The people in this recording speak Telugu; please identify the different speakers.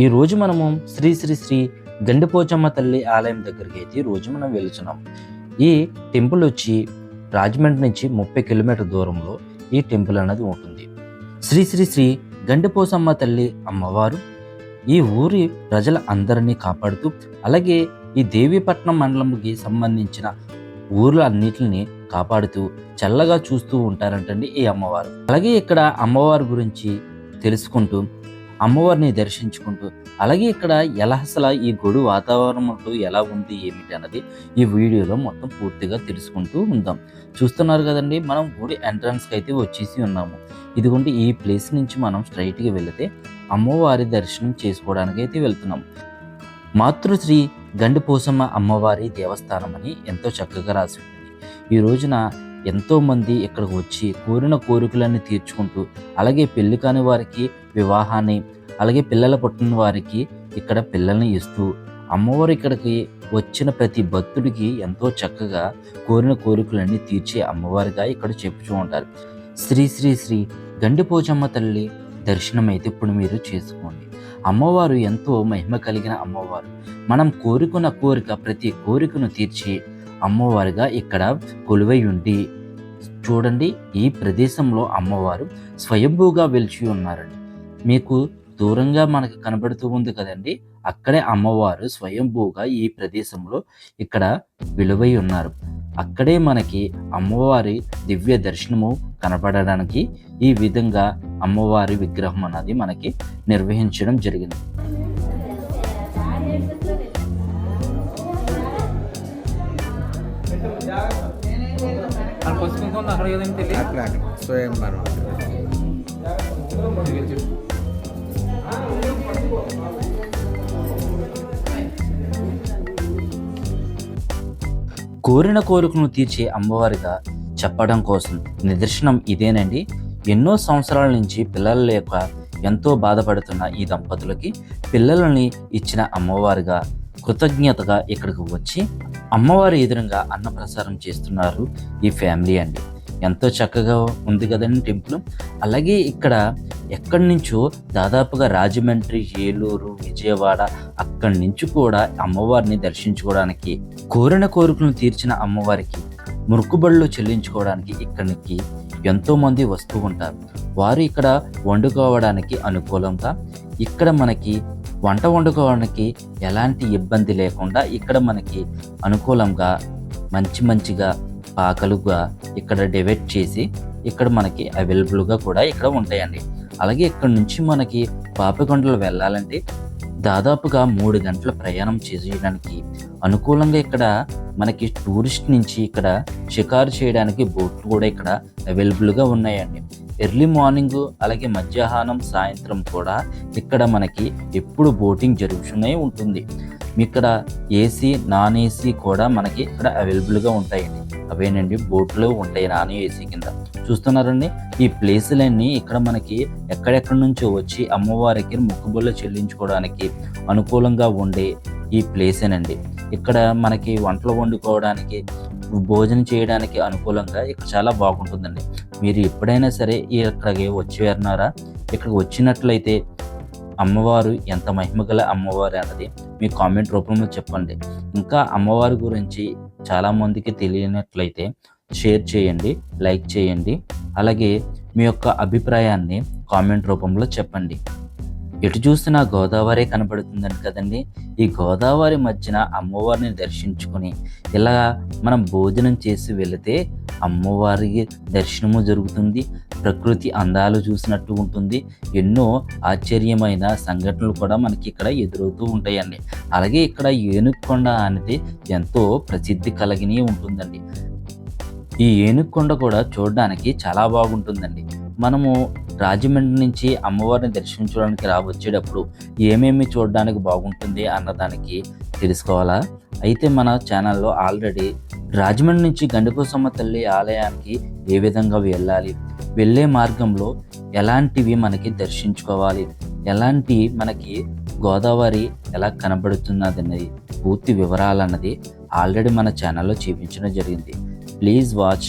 Speaker 1: ఈరోజు మనము శ్రీ శ్రీ శ్రీ గండిపోచమ్మ తల్లి ఆలయం దగ్గరికి అయితే ఈరోజు రోజు మనం వెళ్తున్నాం. ఈ టెంపుల్ వచ్చి రాజమండ్రి నుంచి ముప్పై కిలోమీటర్ దూరంలో ఈ టెంపుల్ అనేది ఉంటుంది. శ్రీ శ్రీ శ్రీ గండిపోసమ్మ తల్లి అమ్మవారు ఈ ఊరి ప్రజల అందరినీ కాపాడుతూ అలాగే ఈ దేవీపట్నం మండలంకి సంబంధించిన ఊర్ల అన్నిటిని కాపాడుతూ చల్లగా చూస్తూ ఉంటారంటండి ఈ అమ్మవారు. అలాగే ఇక్కడ అమ్మవారి గురించి తెలుసుకుంటూ అమ్మవారిని దర్శించుకుంటూ అలాగే ఇక్కడ ఎలా అసలు ఈ గొడు వాతావరణంలో ఎలా ఉంది ఏమిటి అన్నది ఈ వీడియోలో మొత్తం పూర్తిగా తెలుసుకుంటూ ఉందాం. చూస్తున్నారు కదండి మనం గుడి ఎంట్రన్స్కి అయితే వచ్చేసి ఉన్నాము. ఇదిగోండి ఈ ప్లేస్ నుంచి మనం స్ట్రైట్గా వెళితే అమ్మవారి దర్శనం చేసుకోవడానికి అయితే వెళ్తున్నాం. మాతృశ్రీ గండిపోసమ్మ అమ్మవారి దేవస్థానం అని ఎంతో చక్కగా రాసి ఉంటుంది. ఈ రోజున ఎంతోమంది ఇక్కడికి వచ్చి కోరిన కోరికలన్నీ తీర్చుకుంటూ అలాగే పెళ్ళి కాని వారికి వివాహాన్ని అలాగే పిల్లల పుట్టిన వారికి ఇక్కడ పిల్లల్ని ఇస్తూ అమ్మవారు ఇక్కడికి వచ్చిన ప్రతి భక్తుడికి ఎంతో చక్కగా కోరిన కోరికలన్నీ తీర్చే అమ్మవారిగా ఇక్కడ చెప్పుచూ ఉంటారు. శ్రీ శ్రీ శ్రీ గండిపోచమ్మ తల్లి దర్శనం అయితే ఇప్పుడు మీరు చేసుకోండి. అమ్మవారు ఎంతో మహిమ కలిగిన అమ్మవారు. మనం కోరుకున్న కోరిక ప్రతి కోరికను తీర్చి అమ్మవారిగా ఇక్కడ కొలువై ఉండి చూడండి ఈ ప్రదేశంలో అమ్మవారు స్వయంభూగా వెలిచి ఉన్నారండి. మీకు దూరంగా మనకు కనబడుతూ ఉంది కదండి అక్కడే అమ్మవారు స్వయంభూగా ఈ ప్రదేశంలో ఇక్కడ విలువై ఉన్నారు. అక్కడే మనకి అమ్మవారి దివ్య దర్శనము కనపడడానికి ఈ విధంగా అమ్మవారి విగ్రహం అన్నది మనకి నిర్వహించడం జరిగింది. కోరిన కోరికను తీర్చే అమ్మవారిగా చెప్పడం కోసం నిదర్శనం ఇదేనండి. ఎన్నో సంవత్సరాల నుంచి పిల్లల యొక్క ఎంతో బాధపడుతున్న ఈ దంపతులకి పిల్లలని ఇచ్చిన అమ్మవారిగా కృతజ్ఞతగా ఇక్కడికి వచ్చి అమ్మవారి ఎదురుగా అన్నప్రసారం చేస్తున్నారు ఈ ఫ్యామిలీ అండి. ఎంతో చక్కగా ఉంది కదండి టెంపుల్. అలాగే ఇక్కడ ఎక్కడి నుంచో దాదాపుగా రాజమండ్రి ఏలూరు విజయవాడ అక్కడి నుంచి కూడా అమ్మవారిని దర్శించుకోవడానికి కోరిన కోరికలను తీర్చిన అమ్మవారికి మురుకుబళ్ళు చెల్లించుకోవడానికి ఇక్కడికి ఎంతోమంది వస్తూ ఉంటారు. వారు ఇక్కడ వండుకోవడానికి అనుకూలంగా ఇక్కడ మనకి వంట వండుకోవడానికి ఎలాంటి ఇబ్బంది లేకుండా ఇక్కడ మనకి అనుకూలంగా మంచి మంచిగా పాకలుగా ఇక్కడ డివైడ్ చేసి ఇక్కడ మనకి అవైలబుల్గా కూడా ఇక్కడ ఉంటాయండి. అలాగే ఇక్కడ నుంచి మనకి పాపికొండలు వెళ్ళాలంటే దాదాపుగా మూడు గంటల ప్రయాణం చేయడానికి అనుకూలంగా ఇక్కడ మనకి టూరిస్ట్ నుంచి ఇక్కడ షికారు చేయడానికి బోట్లు కూడా ఇక్కడ అవైలబుల్గా ఉన్నాయండి. ఎర్లీ మార్నింగ్ అలాగే మధ్యాహ్నం సాయంత్రం కూడా ఇక్కడ మనకి ఎప్పుడు బోటింగ్ జరుగుతూనే ఉంటుంది. ఇక్కడ ఏసీ నాన్ ఏసీ కూడా మనకి ఇక్కడ అవైలబుల్గా ఉంటాయండి. అవేనండి బోట్లు ఉంటాయి నాన్ ఏసీ కింద. చూస్తున్నారండి? ఈ ప్లేసులన్నీ ఇక్కడ మనకి ఎక్కడెక్కడి నుంచో వచ్చి అమ్మవారికి మొక్కుబొళ్ళు చెల్లించుకోవడానికి అనుకూలంగా ఉండే ఈ ప్లేసేనండి. ఇక్కడ మనకి వంటలు వండుకోవడానికి భోజనం చేయడానికి అనుకూలంగా ఇక్కడ చాలా బాగుంటుందండి. మీరు ఎప్పుడైనా సరే ఇక్కడికి వచ్చి ఇక్కడికి వచ్చినట్లయితే అమ్మవారు ఎంత మహిమగల అమ్మవారు అన్నది మీ కామెంట్ రూపంలో చెప్పండి. ఇంకా అమ్మవారి గురించి చాలామందికి తెలియనట్లయితే షేర్ చేయండి లైక్ చేయండి. అలాగే మీ యొక్క అభిప్రాయాన్ని కామెంట్ రూపంలో చెప్పండి. ఎటు చూసినా గోదావరి కనబడుతుందని కదండి. ఈ గోదావరి మధ్యన అమ్మవారిని దర్శించుకొని ఇలా మనం భోజనం చేసి వెళితే అమ్మవారి దర్శనము జరుగుతుంది. ప్రకృతి అందాలు చూసినట్టు ఉంటుంది. ఎన్నో ఆశ్చర్యమైన సంఘటనలు కూడా మనకి ఇక్కడ ఎదురవుతూ ఉంటాయండి. అలాగే ఇక్కడ ఏనుకొండ అనేది ఎంతో ప్రసిద్ధి కలిగినే ఉంటుందండి. ఈ ఏనుకొండ కూడా చూడడానికి చాలా బాగుంటుందండి. మనము రాజమండ్రి నుంచి అమ్మవారిని దర్శించడానికి రా వచ్చేటప్పుడు ఏమేమి చూడడానికి బాగుంటుంది అన్నదానికి తెలుసుకోవాలా? అయితే మన ఛానల్లో ఆల్రెడీ రాజమండ్రి నుంచి గండికోసమ్మ తల్లి ఆలయానికి ఏ విధంగా వెళ్ళాలి? వెళ్ళే మార్గంలో ఎలాంటివి మనకి దర్శించుకోవాలి? ఎలాంటి మనకి గోదావరి ఎలా కనబడుతున్నది పూర్తి వివరాలన్నది ఆల్రెడీ మన ఛానల్లో చూపించడం జరిగింది. Please watch